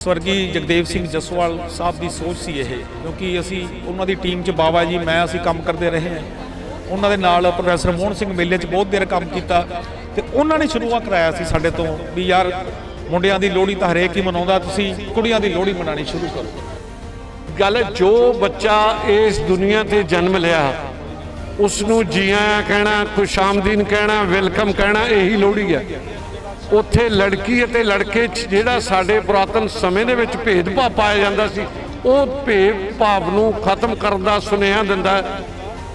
ਸਵਰਗੀ ਜਗਦੇਵ ਸਿੰਘ ਜਸਵਾਲ ਸਾਹਿਬ ਦੀ ਸੋਚ ਸੀ ਇਹ, ਕਿਉਂਕਿ ਅਸੀਂ ਉਹਨਾਂ ਦੀ ਟੀਮ 'ਚ ਬਾਬਾ ਜੀ, ਮੈਂ, ਅਸੀਂ ਕੰਮ ਕਰਦੇ ਰਹੇ ਹਾਂ। ਉਹਨਾਂ ਦੇ ਨਾਲ ਪ੍ਰੋਫੈਸਰ ਮੋਹਨ ਸਿੰਘ ਮੇਲੇ 'ਚ ਬਹੁਤ ਦੇਰ ਕੰਮ ਕੀਤਾ ਤੇ ਉਹਨਾਂ ਨੇ ਸ਼ੁਰੂਆਤ ਕਰਾਇਆ ਸੀ ਸਾਡੇ ਤੋਂ ਵੀ ਯਾਰ ਮੁੰਡਿਆਂ ਦੀ ਲੋਹੜੀ ਤਾਂ ਹਰੇਕ ਹੀ ਮਨਾਉਂਦਾ, ਤੁਸੀਂ ਕੁੜੀਆਂ ਦੀ ਲੋਹੜੀ ਮਨਾਣੀ ਸ਼ੁਰੂ ਕਰੋ। ਗੱਲ ਜੋ ਬੱਚਾ ਇਸ ਦੁਨੀਆ ਤੇ ਜਨਮ ਲਿਆ ਉਸ ਨੂੰ ਜੀ ਕਹਿਣਾ, ਖੁਸ਼ਾਮਦੀਨ ਕਹਿਣਾ, ਵੈਲਕਮ ਕਹਿਣਾ, ਇਹੀ ਲੋਹੜੀ ਹੈ ਉੱਥੇ ਲੜਕੀ ਅਤੇ ਲੜਕੇ 'ਚ ਜਿਹੜਾ ਸਾਡੇ ਪੁਰਾਤਨ ਸਮੇਂ ਦੇ ਵਿੱਚ ਭੇਦਭਾਵ ਪਾਇਆ ਜਾਂਦਾ ਸੀ, ਉਹ ਭੇਦਭਾਵ ਨੂੰ ਖਤਮ ਕਰਨ ਦਾ ਸੁਨੇਹਾ ਦਿੰਦਾ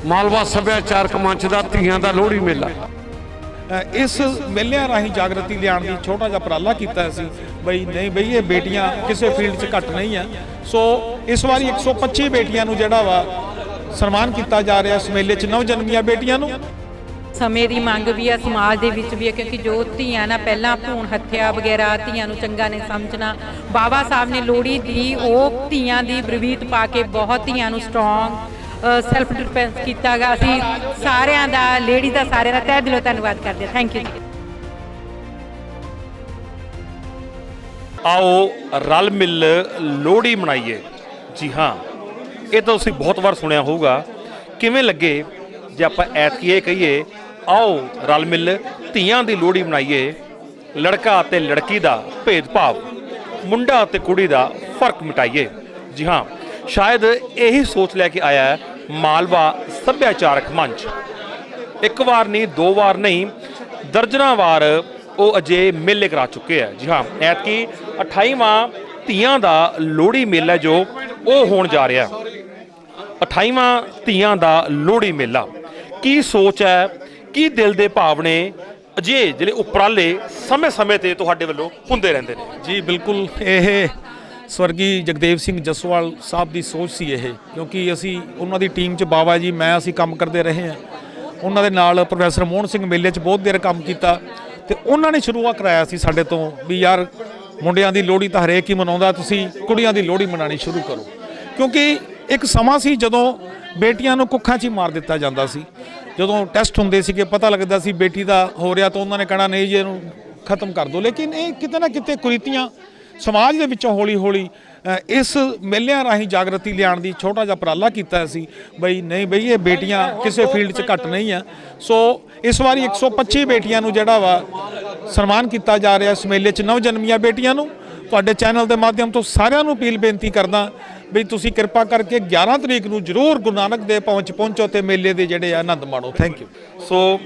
ਮਾਲਵਾ ਸੱਭਿਆਚਾਰਕ ਮੰਚ ਦਾ ਧੀਆਂ ਦਾ ਲੋਹੜੀ ਮੇਲਾ। ਇਸ ਮੇਲਿਆਂ ਰਾਹੀਂ ਜਾਗਰਤੀ ਲਿਆਉਣ ਦੀ ਛੋਟਾ ਜਿਹਾ ਉਪਰਾਲਾ ਕੀਤਾ ਸੀ, ਬਈ ਨਹੀਂ ਬਈ ਇਹ ਬੇਟੀਆਂ ਕਿਸੇ ਫੀਲਡ 'ਚ ਘੱਟ ਨਹੀਂ ਆ। ਸੋ ਇਸ ਵਾਰੀ 125 ਬੇਟੀਆਂ ਨੂੰ ਜਿਹੜਾ ਵਾ ਸਨਮਾਨ ਕੀਤਾ ਜਾ ਰਿਹਾ ਇਸ ਮੇਲੇ 'ਚ ਨਵਜਨਮੀਆਂ ਬੇਟੀਆਂ ਨੂੰ। ਸਮੇਂ ਦੀ ਮੰਗ ਵੀ ਆ ਸਮਾਜ ਦੇ ਵਿੱਚ ਵੀ ਆ, ਕਿਉਂਕਿ ਜੋ ਧੀਆਂ ਨਾ ਪਹਿਲਾਂ ਭੂਣ ਹੱਤਿਆ ਵਗੈਰਾ ਧੀਆਂ ਨੂੰ ਚੰਗਾ ਨਹੀਂ ਸਮਝਣਾ। ਬਾਬਾ ਸਾਹਿਬ ਨੇ ਲੋਹੜੀ ਦੀ ਉਹ ਧੀਆਂ ਦੀ ਬਰਵੀਤ ਪਾ ਕੇ ਬਹੁਤ ਧੀਆਂ ਨੂੰ ਸਟਰੋਂਗ ਸੈਲਫ ਡਿਫੈਂਸ ਕੀਤਾਗਾ। ਅਸੀਂ ਸਾਰਿਆਂ ਦਾ ਲੇਡੀ ਦਾ ਸਾਰਿਆਂ ਦਾ ਤਹਿ ਦਿਲੋਂ ਧੰਨਵਾਦ ਕਰਦੇ ਥੈਂਕ ਯੂ ਆਓ, ਰਲ ਮਿਲ ਲੋਹੜੀ ਮਨਾਈਏ। ਜੀ ਹਾਂ, ਇਹ ਤਾਂ ਤੁਸੀਂ ਬਹੁਤ ਵਾਰ ਸੁਣਿਆ ਹੋਊਗਾ। ਕਿਵੇਂ ਲੱਗੇ ਜੇ ਆਪਾਂ ਐਤਕੀ ਇਹ ਕਹੀਏ ਆਓ ਰਲ ਮਿਲ ਧੀਆਂ ਦੀ ਲੋਹੜੀ ਮਨਾਈਏ, ਲੜਕਾ ਅਤੇ ਲੜਕੀ ਦਾ ਭੇਦਭਾਵ, ਮੁੰਡਾ ਅਤੇ ਕੁੜੀ ਦਾ ਫ਼ਰਕ ਮਿਟਾਈਏ। ਜੀ ਹਾਂ, ਸ਼ਾਇਦ ਇਹੀ ਸੋਚ ਲੈ ਕੇ ਆਇਆ ਮਾਲਵਾ ਸੱਭਿਆਚਾਰਕ ਮੰਚ। ਇੱਕ ਵਾਰ ਨਹੀਂ, ਦੋ ਵਾਰ ਨਹੀਂ, ਦਰਜਨਾਂ ਵਾਰ ਉਹ ਅਜੇ ਮੇਲੇ ਕਰਾ ਚੁੱਕੇ ਆ ਜੀ ਹਾਂ, ਐਤਕੀ 28ਵਾਂ ਧੀਆਂ ਦਾ ਲੋਹੜੀ ਮੇਲਾ ਜੋ ਉਹ ਹੋਣ ਜਾ ਰਿਹਾ 28ਵਾਂ ਧੀਆਂ ਦਾ ਲੋਹੜੀ ਮੇਲਾ। ਕੀ ਸੋਚ ਹੈ ਕੀ ਦਿਲ ਦੇ ਭਾਵ ਨੇ ਅਜੇ ਜਿਹੜੇ ਉਪਰਾਲੇ ਸਮੇਂ-ਸਮੇਂ ਤੇ ਤੁਹਾਡੇ ਵੱਲੋਂ ਹੁੰਦੇ ਰਹਿੰਦੇ ਨੇ? ਜੀ, ਬਿਲਕੁਲ। ਇਹ ਸਵਰਗੀ ਜਗਦੇਵ ਸਿੰਘ ਜਸਵਾਲ ਸਾਹਿਬ ਦੀ ਸੋਚ ਸੀ ਇਹ, ਕਿਉਂਕਿ ਅਸੀਂ ਉਹਨਾਂ ਦੀ ਟੀਮ 'ਚ ਬਾਬਾ ਜੀ, ਮੈਂ, ਅਸੀਂ ਕੰਮ ਕਰਦੇ ਰਹੇ ਹਾਂ। ਉਹਨਾਂ ਦੇ ਨਾਲ ਪ੍ਰੋਫੈਸਰ ਮੋਹਨ ਸਿੰਘ ਮੇਲੇ 'ਚ ਬਹੁਤ ਦੇਰ ਕੰਮ ਕੀਤਾ ਤੇ ਉਹਨਾਂ ਨੇ ਸ਼ੁਰੂਆਤ ਕਰਾਇਆ ਸੀ ਸਾਡੇ ਤੋਂ ਵੀ, ਯਾਰ, ਮੁੰਡਿਆਂ ਦੀ ਲੋਹੜੀ ਤਾਂ ਹਰੇਕ ਹੀ ਮਨਾਉਂਦਾ, ਤੁਸੀਂ ਕੁੜੀਆਂ ਦੀ ਲੋਹੜੀ ਮਨਾਣੀ ਸ਼ੁਰੂ ਕਰੋ। ਕਿਉਂਕਿ ਇੱਕ ਸਮਾਂ ਸੀ ਜਦੋਂ ਬੇਟੀਆਂ ਨੂੰ ਕੁੱਖਾਂ 'ਚ ਹੀ ਮਾਰ ਦਿੱਤਾ ਜਾਂਦਾ ਸੀ। ਜਦੋਂ ਟੈਸਟ ਹੁੰਦੇ ਸੀਗੇ, ਪਤਾ ਲੱਗਦਾ ਸੀ ਬੇਟੀ ਦਾ ਹੋ ਰਿਹਾ ਤਾਂ ਉਹਨਾਂ ਨੇ ਕਹਿਣਾ, ਨਹੀਂ ਜੀ, ਇਹਨੂੰ ਖਤਮ ਕਰ ਦਿਓ। ਲੇਕਿਨ ਇਹ ਕਿਤੇ ਨਾ ਕਿਤੇ ਕੁਰੀਤੀਆਂ ਸਮਾਜ ਦੇ ਵਿੱਚੋਂ ਹੌਲੀ ਹੌਲੀ ਇਸ ਮੇਲਿਆਂ ਰਾਹੀਂ ਜਾਗਰਤੀ ਲਿਆਉਣ ਦੀ ਛੋਟਾ ਜਿਹਾ ਉਪਰਾਲਾ ਕੀਤਾ ਸੀ। ਬਈ, ਨਹੀਂ ਬਈ, ਇਹ ਬੇਟੀਆਂ ਕਿਸੇ ਫੀਲਡ 'ਚ ਘੱਟ ਨਹੀਂ ਆ। ਸੋ, ਇਸ ਵਾਰੀ 125 ਬੇਟੀਆਂ ਨੂੰ ਜਿਹੜਾ ਵਾ ਸਨਮਾਨ ਕੀਤਾ ਜਾ ਰਿਹਾ ਇਸ ਮੇਲੇ 'ਚ ਨਵ ਜਨਮੀਆਂ ਬੇਟੀਆਂ ਨੂੰ। ਤੁਹਾਡੇ ਚੈਨਲ ਦੇ ਮਾਧਿਅਮ ਤੋਂ ਸਾਰਿਆਂ ਨੂੰ ਅਪੀਲ ਬੇਨਤੀ ਕਰਦਾ ਵੀ ਤੁਸੀਂ ਕਿਰਪਾ ਕਰਕੇ 11 ਤਰੀਕ ਨੂੰ ਜਰੂਰ ਗੁਰੂ ਨਾਨਕ ਦੇਵ ਪਹੁੰਚ ਪਹੁੰਚੋ ਤੇ ਮੇਲੇ ਦੇ ਜਿਹੜੇ ਆ ਆਨੰਦ ਮਾਣੋ ਥੈਂਕ ਯੂ ਸੋ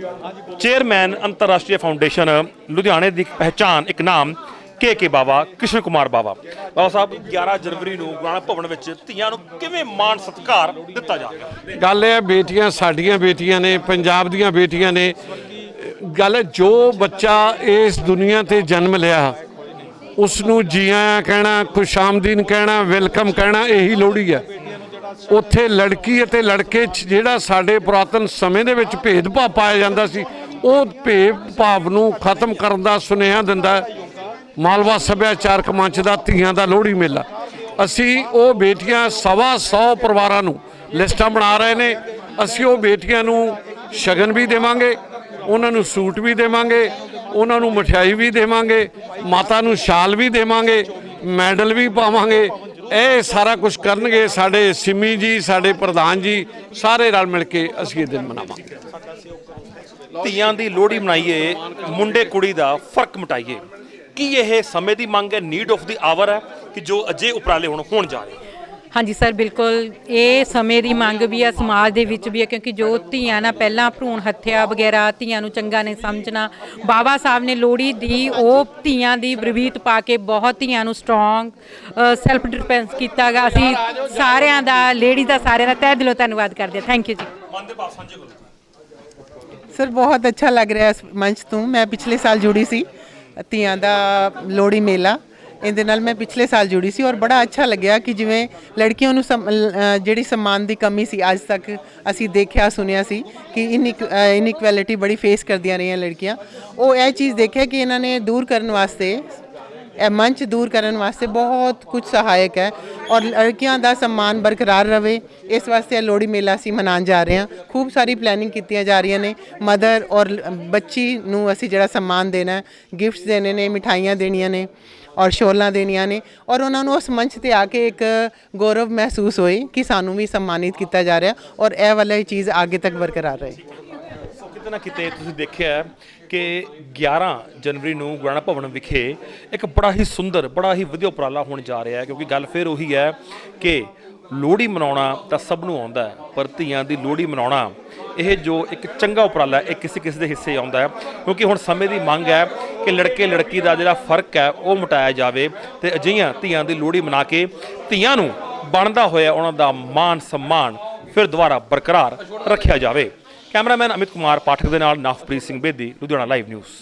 ਚੇਅਰਮੈਨ ਅੰਤਰਰਾਸ਼ਟਰੀ ਫਾਊਂਡੇਸ਼ਨ ਲੁਧਿਆਣੇ ਦੀ ਪਹਿਚਾਨ ਇੱਕ ਨਾਮ ਕੇ ਕੇ ਬਾਬਾ ਕ੍ਰਿਸ਼ਨ ਕੁਮਾਰ ਬਾਬਾ ਬਾਬਾ ਸਾਹਿਬ 11 ਜਨਵਰੀ ਨੂੰ ਗੁਰੂ ਨਾਨਕ ਭਵਨ ਵਿੱਚ ਧੀਆਂ ਨੂੰ ਕਿਵੇਂ ਮਾਣ ਸਤਿਕਾਰ ਦਿੱਤਾ ਜਾ ਰਿਹਾ? ਗੱਲ ਇਹ ਹੈ ਬੇਟੀਆਂ ਸਾਡੀਆਂ ਬੇਟੀਆਂ ਨੇ ਪੰਜਾਬ ਦੀਆਂ ਬੇਟੀਆਂ ਨੇ। ਗੱਲ ਜੋ ਬੱਚਾ ਇਸ ਦੁਨੀਆ ਤੇ ਜਨਮ ਲਿਆ ਉਸ ਨੂੰ ਜੀ ਆਇਆਂ ਕਹਿਣਾ ਖੁਸ਼ਾਮਦੀਨ ਕਹਿਣਾ, ਵੈਲਕਮ ਕਹਿਣਾ, ਇਹੀ ਲੋਹੜੀ ਹੈ। ਉੱਥੇ ਲੜਕੀ ਅਤੇ ਲੜਕੇ 'ਚ ਜਿਹੜਾ ਸਾਡੇ ਪੁਰਾਤਨ ਸਮੇਂ ਦੇ ਵਿੱਚ ਭੇਦਭਾਵ ਪਾਇਆ ਜਾਂਦਾ ਸੀ, ਉਹ ਭੇਦਭਾਵ ਨੂੰ ਖਤਮ ਕਰਨ ਦਾ ਸੁਨੇਹਾ ਦਿੰਦਾ ਮਾਲਵਾ ਸੱਭਿਆਚਾਰਕ ਮੰਚ ਦਾ ਧੀਆਂ ਦਾ ਲੋਹੜੀ ਮੇਲਾ। ਅਸੀਂ ਉਹ ਬੇਟੀਆਂ, ਸਵਾ ਸੌ ਪਰਿਵਾਰਾਂ ਨੂੰ ਲਿਸਟਾਂ ਬਣਾ ਰਹੇ ਨੇ। ਅਸੀਂ ਉਹ ਬੇਟੀਆਂ ਨੂੰ ਸ਼ਗਨ ਵੀ ਦੇਵਾਂਗੇ, ਉਹਨਾਂ ਨੂੰ ਸੂਟ ਵੀ ਦੇਵਾਂਗੇ। ਉਹਨਾਂ ਨੂੰ ਮਠਿਆਈ ਵੀ ਦੇਵਾਂਗੇ, ਮਾਤਾ ਨੂੰ ਸ਼ਾਲ ਵੀ ਦੇਵਾਂਗੇ, ਮੈਡਲ ਵੀ ਪਾਵਾਂਗੇ। ਇਹ ਸਾਰਾ ਕੁਝ ਕਰਨਗੇ ਸਾਡੇ ਸਿਮੀ ਜੀ, ਸਾਡੇ ਪ੍ਰਧਾਨ ਜੀ, ਸਾਰੇ ਰਲ ਮਿਲ ਕੇ ਅਸੀਂ ਇਹ ਦਿਨ ਮਨਾਵਾਂਗੇ। ਧੀਆਂ ਦੀ ਲੋਹੜੀ ਮਨਾਈਏ, ਮੁੰਡੇ ਕੁੜੀ ਦਾ ਫ਼ਰਕ ਮਿਟਾਈਏ। ਕੀ ਇਹ ਸਮੇਂ ਦੀ ਮੰਗ ਹੈ? ਨੀਡ ਆਫ ਦੀ ਆਵਰ ਹੈ ਕਿ ਜੋ ਅਜੇ ਉਪਰਾਲੇ ਹੁਣ ਹੋਣ ਜਾ ਰਹੇ ਹਾਂਜੀ ਸਰ ਬਿਲਕੁਲ। ਇਹ ਸਮੇਂ ਦੀ ਮੰਗ ਵੀ ਆ ਸਮਾਜ ਦੇ ਵਿੱਚ ਵੀ ਆ ਕਿਉਂਕਿ ਜੋ ਧੀਆਂ ਨਾ ਪਹਿਲਾਂ ਭਰੂਣ ਹੱਤਿਆ ਵਗੈਰਾ ਧੀਆਂ ਨੂੰ ਚੰਗਾ ਨਹੀਂ ਸਮਝਣਾ ਬਾਬਾ ਸਾਹਿਬ ਨੇ ਲੋਹੜੀ ਦੀ ਉਹ ਧੀਆਂ ਦੀ ਬਰਵੀਤ ਪਾ ਕੇ ਬਹੁਤ ਧੀਆਂ ਨੂੰ ਸਟਰੋਂਗ ਸੈਲਫ ਡਿਫੈਂਸ ਕੀਤਾਗਾ। ਅਸੀਂ ਸਾਰਿਆਂ ਦਾ ਲੇਡੀ ਦਾ ਸਾਰਿਆਂ ਦਾ ਤਹਿ ਦਿਲੋਂ ਧੰਨਵਾਦ ਕਰਦੇ ਥੈਂਕ ਯੂ ਜੀ। ਸਰ ਬਹੁਤ ਅੱਛਾ ਲੱਗ ਰਿਹਾ ਇਸ ਮੰਚ ਤੋਂ। ਮੈਂ ਪਿਛਲੇ ਸਾਲ ਜੁੜੀ ਸੀ ਧੀਆਂ ਦਾ ਲੋਹੜੀ ਮੇਲਾ। ਇਹਦੇ ਨਾਲ ਮੈਂ ਪਿਛਲੇ ਸਾਲ ਜੁੜੀ ਸੀ ਔਰ ਬੜਾ ਅੱਛਾ ਲੱਗਿਆ ਕਿ ਜਿਵੇਂ ਲੜਕੀਆਂ ਨੂੰ ਸਮ- ਜਿਹੜੀ ਸਮਾਨ ਦੀ ਕਮੀ ਸੀ, ਅੱਜ ਤੱਕ ਅਸੀਂ ਦੇਖਿਆ, ਸੁਣਿਆ ਸੀ ਕਿ ਇਨਇਕੁਐਲਿਟੀ ਬੜੀ ਫੇਸ ਕਰਦੀਆਂ ਰਹੀਆਂ ਲੜਕੀਆਂ। ਉਹ ਇਹ ਚੀਜ਼ ਦੇਖਿਆ ਕਿ ਇਹਨਾਂ ਨੇ ਦੂਰ ਕਰਨ ਵਾਸਤੇ, ਇਹ ਮੰਚ ਦੂਰ ਕਰਨ ਵਾਸਤੇ ਬਹੁਤ ਕੁਝ ਸਹਾਇਕ ਹੈ ਔਰ ਲੜਕੀਆਂ ਦਾ ਸਨਮਾਨ ਬਰਕਰਾਰ ਰਵੇ, ਇਸ ਵਾਸਤੇ ਇਹ ਲੋਹੜੀ ਮੇਲਾ ਅਸੀਂ ਮਨਾਉਣ ਜਾ ਰਹੇ ਹਾਂ। ਖੂਬ ਸਾਰੀ ਪਲੈਨਿੰਗ ਕੀਤੀਆਂ ਜਾ ਰਹੀਆਂ ਨੇ ਮਦਰ ਔਰ ਬੱਚੀ ਨੂੰ ਅਸੀਂ ਜਿਹੜਾ ਸਨਮਾਨ ਦੇਣਾ ਹੈ ਗਿਫਟਸ ਦੇਣੇ ਨੇ, ਮਿਠਾਈਆਂ ਦੇਣੀਆਂ ਨੇ। ਔਰ ਸ਼ੋਲਾਂ ਦੇਣੀਆਂ ਨੇ। ਔਰ ਉਹਨਾਂ ਨੂੰ ਉਸ ਮੰਚ ਤੇ ਆ ਕੇ ਇੱਕ ਗੌਰਵ ਮਹਿਸੂਸ ਹੋਏ ਕਿ ਸਾਨੂੰ ਵੀ ਸਨਮਾਨਿਤ ਕੀਤਾ ਜਾ ਰਿਹਾ ਔਰ ਇਹ ਵਾਲਾ ਚੀਜ਼ ਅੱਗੇ ਤੱਕ ਬਰਕਰਾਰ ਰਹੇ। ਸੋ ਕਿਤੇ ਨਾ ਕਿਤੇ ਤੁਸੀਂ ਦੇਖਿਆ ਕਿ 11 ਜਨਵਰੀ ਨੂੰ ਗੁਰਾਣਾ ਭਵਨ ਵਿਖੇ ਇੱਕ ਬੜਾ ਹੀ ਸੁੰਦਰ, ਬੜਾ ਹੀ ਵਧੀਆ ਉਪਰਾਲਾ ਹੋਣ ਜਾ ਰਿਹਾ ਹੈ ਕਿਉਂਕਿ ਗੱਲ ਫਿਰ ਉਹੀ ਹੈ ਕਿ ਲੋਹੜੀ ਮਨਾਉਣਾ ਤਾਂ ਸਭ ਨੂੰ ਆਉਂਦਾ ਹੈ, ਪਰ ਧੀਆਂ ਦੀ ਲੋਹੜੀ ਮਨਾਉਣਾ ਇਹ ਜੋ ਇੱਕ ਚੰਗਾ ਉਪਰਾਲਾ ਹੈ, ਇਹ ਕਿਸੇ ਕਿਸੇ ਦੇ ਹਿੱਸੇ ਆਉਂਦਾ ਹੈ। ਕਿਉਂਕਿ ਹੁਣ ਸਮੇਂ ਦੀ ਮੰਗ ਹੈ ਕਿ ਲੜਕੇ ਲੜਕੀ ਦਾ ਜਿਹੜਾ ਫ਼ਰਕ ਹੈ, ਉਹ ਮਿਟਾਇਆ ਜਾਵੇ ਤੇ ਅਜਿਹੀਆਂ ਧੀਆਂ ਦੀ ਲੋਹੜੀ ਮਨਾ ਕੇ ਧੀਆਂ ਨੂੰ ਬਣਦਾ ਹੋਇਆ ਉਹਨਾਂ ਦਾ ਮਾਨ ਸਨਮਾਨ ਫਿਰ ਦੁਬਾਰਾ ਬਰਕਰਾਰ ਰੱਖਿਆ ਜਾਵੇ। ਕੈਮਰਾਮੈਨ ਅਮਿਤ ਕੁਮਾਰ, ਪਾਠਕ ਦੇ ਨਾਲ ਨਵਪ੍ਰੀਤ ਸਿੰਘ ਬੇਦੀ, ਲੁਧਿਆਣਾ ਲਾਈਵ ਨਿਊਜ਼